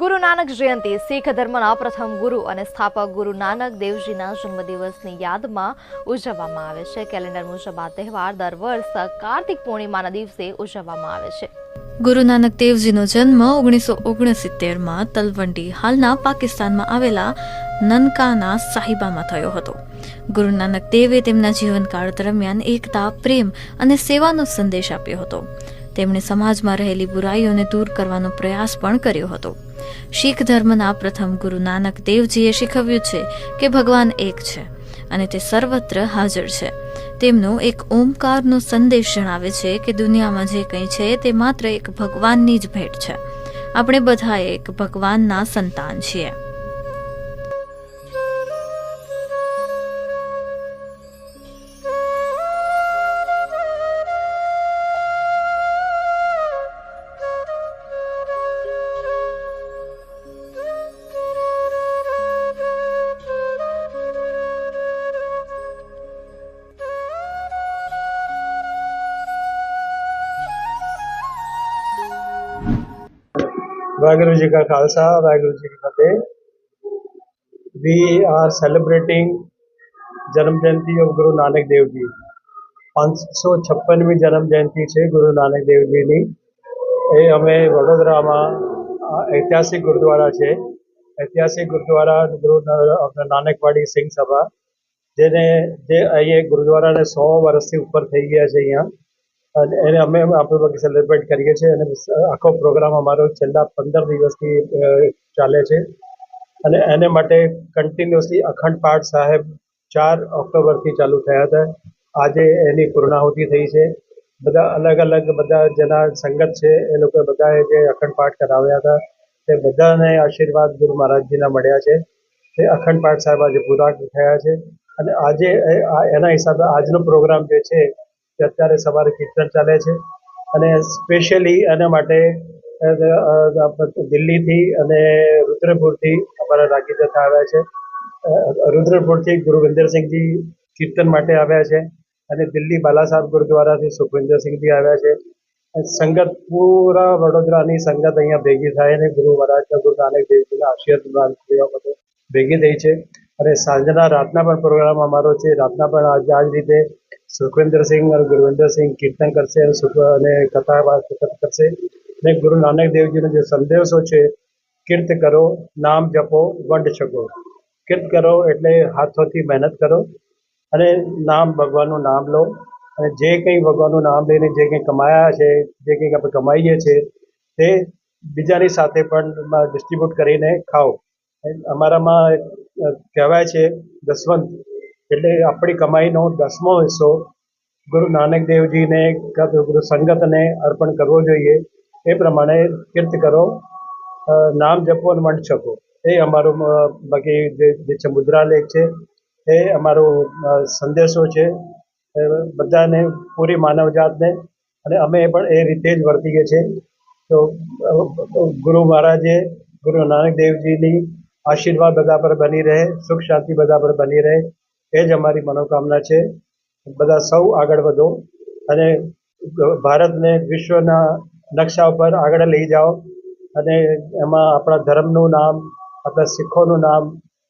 ગુરુ નાનક જયંતિ, શીખ ધર્મના પ્રથમ ગુરુ અને સ્થાપક ગુરુ નાનક દેવજીના જન્મદિવસની યાદમાં ઉજવવામાં આવે છે. કેલેન્ડર મુજબ આ તહેવાર દર વર્ષ કાર્તિક પૂર્ણિમાના દિવસે ઉજવવામાં આવે છે. ગુરુ નાનક દેવજીનો જન્મ ઓગણીસો ઓગણસિત્તેરમાં તલવંડી હાલના પાકિસ્તાનમાં આવેલા નનકાના સાહિબામાં થયો હતો. ગુરુ નાનક દેવે તેમના જીવનકાળ દરમિયાન એકતા, પ્રેમ અને સેવાનો સંદેશ આપ્યો હતો. તેમણે સમાજમાં રહેલી બુરાઈઓને દૂર કરવાનો પ્રયાસ પણ કર્યો હતો. શીખ ધર્મના પ્રથમ ગુરુ નાનક દેવજીએ શીખવ્યું છે કે ભગવાન એક છે અને તે સર્વત્ર હાજર છે. તેમનો એક ઓમકારનો સંદેશ જણાવે છે કે દુનિયામાં જે કંઈ છે તે માત્ર એક ભગવાનની જ ભેટ છે. આપણે બધા એક ભગવાનના સંતાન છીએ. Vaguru Ji Ka Khalsa, Vaguru Ji Ki Fateh. We are celebrating Janam Jayanti of Guru Nanak Dev Ji. 556મી જન્મ જયંતિ છે ગુરુ નાનક દેવજીની એ અમે વડોદરામાં ઐતિહાસિક ગુરુદ્વારા છે ઐતિહાસિક ગુરુદ્વારા ગુરુ નાનકવાડી સિંહ સભા જેને જે અહીંયા ગુરુદ્વારાને સો વર્ષથી ઉપર થઈ ગયા છે અહીંયા અને એને અમે આપણે વખતે સેલિબ્રેટ કરીએ છીએ અને આખો પ્રોગ્રામ અમારો છેલ્લા પંદર દિવસથી ચાલે છે. અને એને માટે કન્ટિન્યુઅસલી અખંડ પાઠ સાહેબ ચાર ઓક્ટોબરથી ચાલુ થયા હતા. આજે એની પૂર્ણાહુતિ થઈ છે. બધા અલગ અલગ બધા જેના સંગત છે, એ લોકો બધાએ જે અખંડ પાઠ કરાવ્યા હતા, તે બધાને આશીર્વાદ ગુરુ મહારાજજીના મળ્યા છે. તે અખંડ પાઠ સાહેબ આજે પૂરા થયા છે. અને આજે એના હિસાબે આજનો પ્રોગ્રામ જે છે તે અત્યારે સવારે કીર્તન ચાલે છે. અને સ્પેશિયલી એના માટે દિલ્હીથી અને રુદ્રપુરથી અમારા રાગી જતા આવ્યા છે. રુદ્રપુરથી ગુરુ વિંદરસિંહજી કીર્તન માટે આવ્યા છે અને દિલ્હી બાલાસાહેબ ગુરુદ્વારાથી સુખવિંદરસિંહજી આવ્યા છે. સંગત પૂરા વડોદરાની સંગત અહીંયા ભેગી થાય અને ગુરુ મહારાજના ગુરુ નાનક દેવજીના આશીર્વાદ લેવા માટે ભેગી થઈ છે. અને સાંજના રાતના પણ પ્રોગ્રામ અમારો છે. રાતના પણ આજ આ જ સિંઘ અને ગુરવિંદર સિંહ કીર્તન કરશે અને સુખ અને કથા વાર્તા કરશે. અને ગુરુ નાનક દેવજીનો જે સંદેશો છે, કીર્ત કરો, નામ જપો, વંડ છકો. કીર્ત કરો એટલે હાથોથી મહેનત કરો અને નામ ભગવાનનું નામ લો. અને જે કંઈ ભગવાનનું નામ લઈને જે કંઈ કમાયા છે, જે કંઈક આપણે કમાઈએ છીએ તે બીજાની સાથે પણ ડિસ્ટ્રીબ્યુટ કરીને ખાઓ. અમારામાં કહેવાય છે, દસવંત એટલે આપણી કમાઈનો દસમો હિસ્સો ગુરુ નાનક દેવજીને ગુરુ સંગતને અર્પણ કરવો જોઈએ. એ પ્રમાણે કીર્ત કરો નામ જપો અને મંડ છકો એ અમારો બાકી જે છે મુદ્રાલેખ છે, એ અમારો સંદેશો છે. બધાને પૂરી માનવજાતને અને અમે પણ એ રીતે જ વર્તીએ છીએ તો ગુરુ મહારાજે, ગુરુ નાનક દેવજીની આશીર્વાદ બધા પર બની રહે, સુખ શાંતિ બધા પર બની રહે. એ જ અમારી મનોકામના છે. બધા સૌ આગળ વધો અને ભારતને વિશ્વના નકશા ઉપર આગળ લઈ જાઓ અને એમાં આપણા ધર્મનું નામ, આપણા શીખોનું નામ,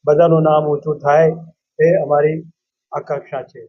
બધાનું નામ ઊંચું થાય એ અમારી આકાંક્ષા છે.